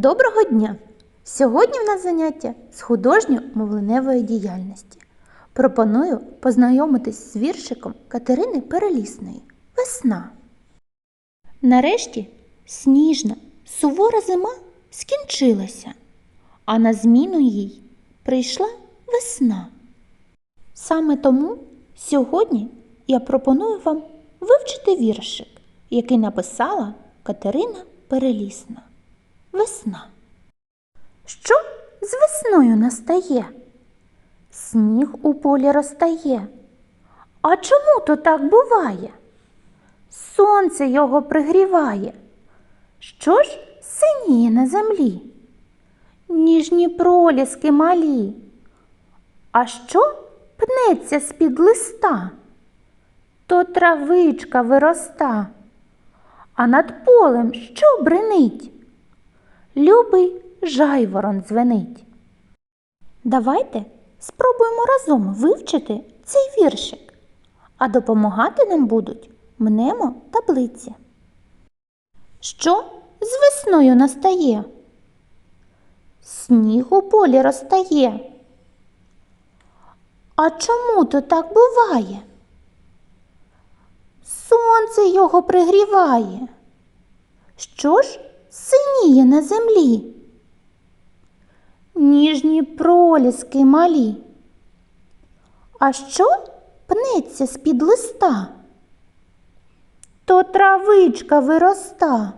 Доброго дня! Сьогодні в нас заняття з художньо-мовленевої діяльності. Пропоную познайомитись з віршиком Катерини Перелісної Весна. Нарешті сніжна, сувора зима скінчилася, а на зміну їй прийшла весна. Саме тому сьогодні я пропоную вам вивчити віршик, який написала Катерина Перелісна. Весна. Що з весною настає? Сніг у полі розтає. А чому то так буває? Сонце його пригріває. Що ж синіє на землі? Ніжні проліски малі. А що пнеться з-під листа? То травичка вироста, а над полем що бренить? Любий жайворон дзвенить. Давайте спробуємо разом вивчити цей віршик, а допомагати нам будуть мнемо таблиці. Що з весною настає? Сніг у полі розтає. А чому то так буває? Сонце його пригріває. Що ж синіє на землі? Ніжні проліски малі. А що пнеться з-під листа? То травичка вироста.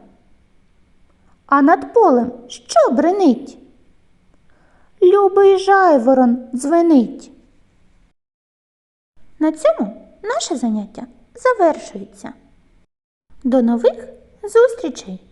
А над полем що бренить? Любий жайворон дзвенить. На цьому наше заняття завершується. До нових зустрічей!